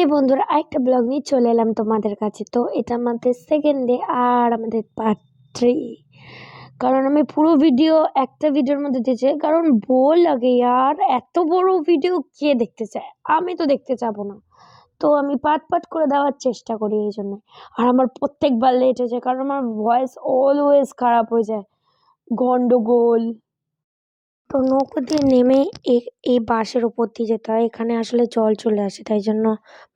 এই বন্ধুরা আরেকটা ব্লগ নিয়ে চলে এলাম তোমাদের কাছে। তো এটা আমাদের সেকেন্ড ডে আর আমাদের পার্ট থ্রি কারণ আমি পুরো ভিডিও একটা ভিডিওর মধ্যে দিয়েছি। কারণ বোর লাগে আর এত বড় ভিডিও কে দেখতে চায়? আমি তো দেখতে চাবো না। তো আমি পাট পাট করে দেওয়ার চেষ্টা করি এই জন্য। আর আমার প্রত্যেকবার লেট হয়ে যায়, কারণ আমার ভয়েস অলওয়েজ খারাপ হয়ে যায়। গন্ডগোল তো নৌকো দিয়ে নেমে এই বাসের ওপর দিয়ে যেতে হয়। এখানে আসলে জল চলে আসে, তাই জন্য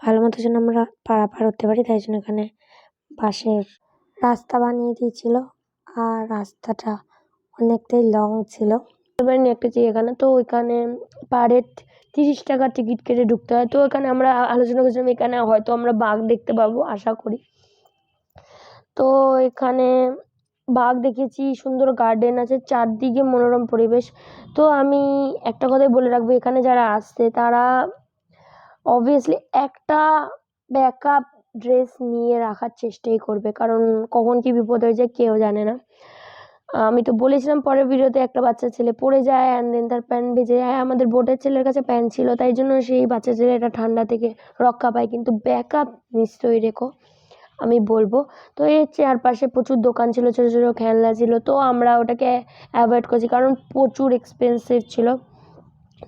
ভালো মতো যেন আমরা পারাপার হতে পারি, তাই জন্য এখানে বাঁশের রাস্তা বানিয়ে দিয়েছিল। আর রাস্তাটা অনেকটাই লং ছিল। এবার একটা এখানে, তো ওইখানে পাড়ের তিরিশ টাকা টিকিট কেটে ঢুকতে হয়। তো এখানে আমরা আলোচনা করছিলাম, এখানে হয়তো আমরা বাঘ দেখতে পাবো, আশা করি। তো এখানে বাঘ দেখেছি, সুন্দর গার্ডেন আছে, চারদিকে মনোরম পরিবেশ। তো আমি একটা কথাই বলে রাখব, এখানে যারা আসছে তারা অবভিয়াসলি একটা ব্যাকআপ ড্রেস নিয়ে রাখার চেষ্টাই করবে, কারণ কখন কি বিপদ হয়ে যায় কেউ জানে না। আমি তো বলেছিলাম পরের ভিডিওতে একটা বাচ্চা ছেলে পড়ে যায় অ্যান্ড দেন তার প্যান্ট ভেজে যায়। আমাদের বোটের ছেলের কাছে প্যান্ট ছিল, তাই জন্য সেই বাচ্চা ছেলেটা ঠান্ডা থেকে রক্ষা পায়, কিন্তু ব্যাকআপ নিশ্চয়ই রেখো। আমি বলব। তো এর চারপাশে প্রচুর দোকান ছিল, ছোটো ছোটো খেলনা ছিল। তো আমরা ওটাকে অ্যাভয়েড করছি কারণ প্রচুর এক্সপেন্সিভ ছিল।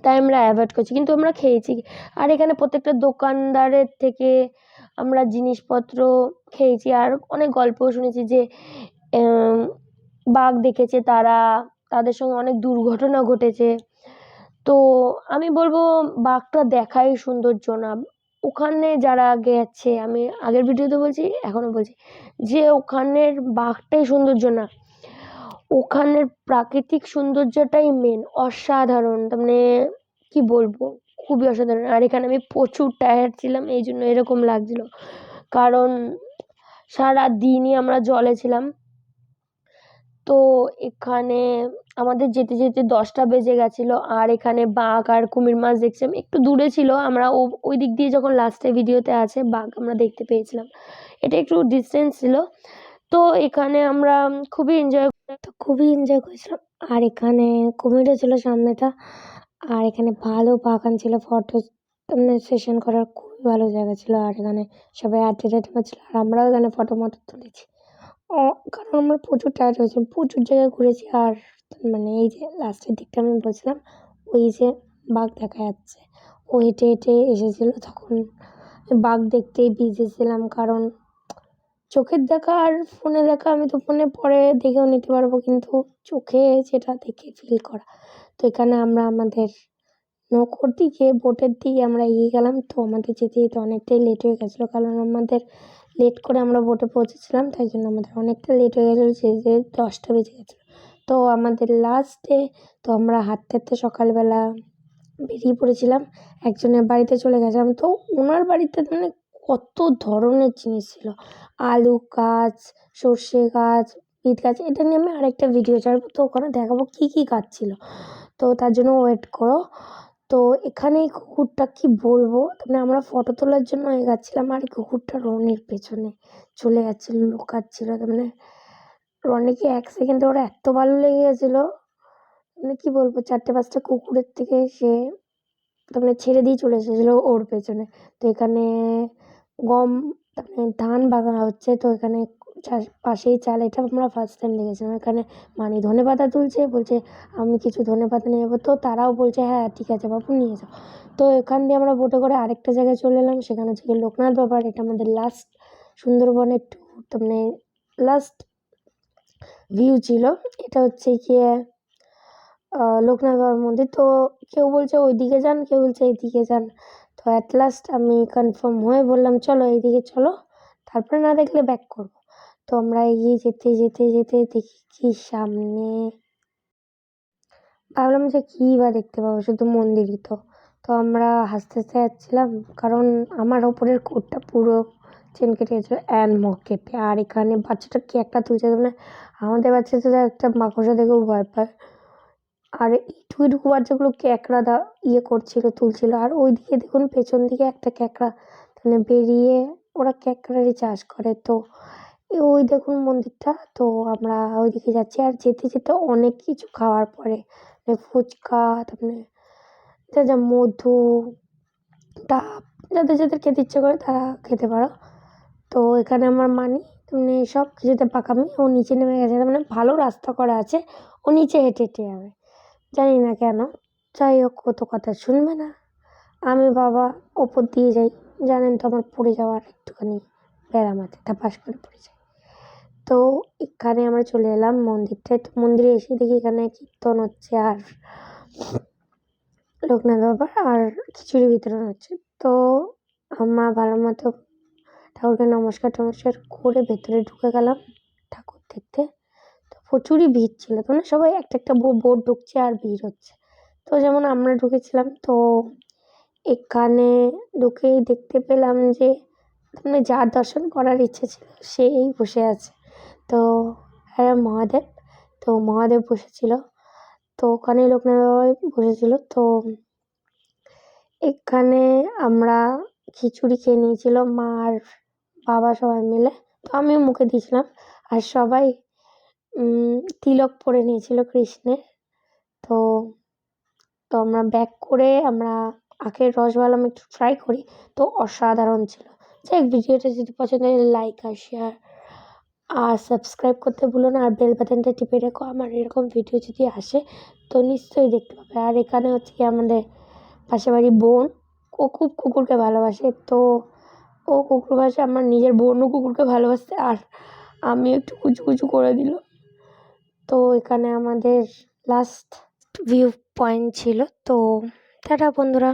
তাই আমরা অ্যাভয়েড করছি। কিন্তু আমরা খেয়েছি। আর এখানে প্রত্যেকটা দোকানদারের থেকে আমরা জিনিসপত্র খেয়েছি। আর অনেক গল্পও শুনেছি যে বাঘ দেখেছে তারা, তাদের সঙ্গে অনেক দুর্ঘটনা ঘটেছে। তো আমি বলব বাঘটা দেখাই সৌন্দর্য না। ওখানে যারা গেছে, আমি আগের ভিডিওতে বলছি, এখনও বলছি, যে ওখানের বাঘটাই সৌন্দর্য না। ওখানের প্রাকৃতিক সৌন্দর্যটাই মেন অসাধারণ, তার মানে কী বলব, খুবই অসাধারণ। আর এখানে আমি প্রচুর টায়ার্ড ছিলাম, এই জন্য এরকম লাগছিল। কারণ সারা দিনই আমরা জলে ছিলাম। তো এখানে আমাদের যেতে যেতে দশটা বেজে গেছিল, আর এখানে বাঘ আর কুমির মাছ দেখছিলাম, একটু দূরে ছিল, আমরা ওই দিক দিয়ে যখন লাস্টে ভিডিওতে আছে, বাঘ আমরা দেখতে পেয়েছিলাম। এটা একটু ডিস্টেন্স ছিল। তো এখানে আমরা খুবই এনজয় তো খুবই এনজয় করেছিলাম। আর এখানে কুমিরও ছিল সামনেটা, আর এখানে ভালো বাগান ছিল ফটো মানে সেশন করার খুবই ভালো জায়গা ছিল, আর এখানে সবাই আড্ডা টাড্ডা মারছিল, আর আমরাও এখানে ফটো মটো তুলেছি। ও, কারণ আমরা প্রচুর টায়ার্ড হয়েছিলাম প্রচুর জায়গায় ঘুরেছি আর মানে এই যে লাস্টের দিকটা আমি বলছিলাম, ওই যে বাঘ দেখা যাচ্ছে, ও হেঁটে হেঁটে এসেছিল তখন বাঘ দেখতেই বিজি ছিলাম কারণ চোখের দেখা আর ফোনে দেখা, আমি তো ফোনে পরে দেখেও নিতে পারব, কিন্তু চোখে যেটা দেখে ফিল করা। তো এখানে আমরা আমাদের নৌকোর দিকে বোটের দিকে আমরা এগিয়ে গেলাম, তো আমাদের যেতে যেতে অনেকটাই লেট হয়ে গেছিল, কারণ আমাদের লেট করে আমরা বোটে পৌঁছেছিলাম, তাই জন্য আমাদের অনেকটা লেট হয়ে গেছিল, যে যে দশটা বেজে গেছিল। তো আমাদের লাস্টে তো আমরা হাঁটতে হাঁটতে সকালবেলা বেরিয়ে পড়েছিলাম, একজনের বাড়িতে চলে গেছিলাম। তো ওনার বাড়িতে মানে কত ধরনের জিনিস ছিল, আলু গাছ, সর্ষে গাছ, বিট গাছ, এটা নিয়ে আমি আরেকটা ভিডিও ছাড়বো, তো ওখানে দেখাবো কী কী গাছ ছিল। তো তার জন্য ওয়েট করো তো এখানে এই কুকুরটা কী বলব? মানে আমরা ফটো তোলার জন্য হয়ে গেছিলাম আর এই কুকুরটা রনির পেছনে চলে যাচ্ছিল লুকাচ্ছিলো। মানে রনিকে এক সেকেন্ডে ওরা এত ভালো লেগে গেছিল? মানে কী বলব, চারটে পাঁচটা কুকুরের থেকে সে তার মানে ছেড়ে দিয়ে চলে এসেছিল ওর পেছনে। তো এখানে গম মানে ধান বাগান হচ্ছে, তো এখানে পাশেই চাল, এটা আমরা ফার্স্ট টাইম দেখেছিলাম। এখানে মানে ধনে পাতা তুলছে, বলছে, আমি কিছু ধনে পাতা নিয়ে যাব। তো তারাও বলছে হ্যাঁ ঠিক আছে বাবু নিয়ে যাও। তো এখান দিয়ে আমরা বোটে করে আরেকটা জায়গায় চলে এলাম, সেখানে হচ্ছে লোকনাথ বাবার, এটা আমাদের লাস্ট সুন্দরবনের ট্যুর মানে লাস্ট ভিউ ছিল। এটা হচ্ছে গিয়ে লোকনাথ বাবার মন্দির। তো কেউ বলছে ওই দিকে যান। কেউ বলছে এইদিকে যান। তো অ্যাট লাস্ট আমি কনফার্ম হয়ে বললাম, চলো, এইদিকে চলো। তারপরে না দেখলে ব্যাক করব। তো আমরা এগিয়ে যেতে যেতে যেতে দেখি কি সামনে। ভাবলাম যে কী বা দেখতে পাবো? শুধু মন্দিরই তো। তো আমরা হাসতে হাসতে যাচ্ছিলাম, কারণ আমার ওপরের কোটটা পুরো চেন কেটে গেছিল অ্যান মক কেটে আর এখানে বাচ্চাটা কি একটা তুলছে মানে আমাদের বাচ্চাটা একটা মাকড়সা দেখেও ভয় পায়। আর ইটু ইটুকু বাচ্চাগুলো ক্যাঁকড়া দা ইয়ে করছিল, তুলছিলো। আর ওই দিকে দেখুন পেছন দিকে একটা ক্যাঁকড়া। মানে বেরিয়ে ওরা ক্যাঁকড়ারই চাষ করে। তো ওই দেখুন মন্দিরটা। তো আমরা ওইদিকে যাচ্ছি। আর যেতে যেতে অনেক কিছু খাওয়ার পরে মানে ফুচকা, তারপরে যা যা মধু, ডাব, যাদের যাদের খেতে ইচ্ছে করে তারা খেতে পারো। তো এখানে আমার মানি মানে সব কিছুতে পাকামি। ও নিচে নেমে গেছে। মানে ভালো রাস্তা করা আছে। ও নিচে হেঁটে হেঁটে যাবে। জানি না কেন। যাই হোক, ও তো কথা শুনবে না। আমি বাবা ওপর দিয়ে যাই। জানেন তো আমার পড়ে যাওয়ার একটুখানি ব্যারাম আছে। ধাপাস করে পড়ে যাই। তো এখানে আমরা চলে এলাম মন্দিরটায় তো মন্দিরে এসে দেখি এখানে কীর্তন হচ্ছে আর লোকনাথ বাবার আর খিচুড়ি বিতরণ হচ্ছে। তো আমরা ভালো মতো ঠাকুরকে নমস্কার টমস্কার করে ভেতরে ঢুকে গেলাম ঠাকুর দেখতে। তো প্রচুরই ভিড় ছিল, তো না সবাই একটা একটা বোট ঢুকছে আর ভিড় হচ্ছে। তো যেমন আমরা ঢুকেছিলাম, তো এখানে ঢুকেই দেখতে পেলাম যে মানে যার দর্শন করার ইচ্ছে ছিল, সেই বসে আছে। তো হ্যাঁ মহাদেব, তো মহাদেব বসেছিল। তো ওখানে লোকনাথ বাবা বসেছিল। তো এখানে আমরা খিচুড়ি খেয়ে নিয়েছিলাম মা আর বাবা সবাই মিলে। তো আমিও মুখে দিয়েছিলাম আর সবাই তিলক পরে নিয়েছিল কৃষ্ণের। তো তো আমরা ব্যাক করে আমরা আখের রসবালাম একটু ট্রাই করি। তো অসাধারণ ছিল। যাই ভিডিওটা যদি পছন্দ হয় লাইক আর শেয়ার আর সাবস্ক্রাইব করতে ভুলো না, আর বেল বাটনটা টিপে রেখো। আমার এরকম ভিডিও যদি আসে, তো নিশ্চয়ই দেখতে পাবে। আর এখানে হচ্ছে কি আমাদের পাশে বাড়ি বোন, ও খুব কুকুরকে ভালোবাসে। তো ও কুকুর ভাষা আমার নিজের বোনও কুকুরকে ভালোবাসে, আর আমি একটু কুচু কুচু করে দিল। তো এখানে আমাদের লাস্ট ভিউ পয়েন্ট ছিল। তো টাটা বন্ধুরা।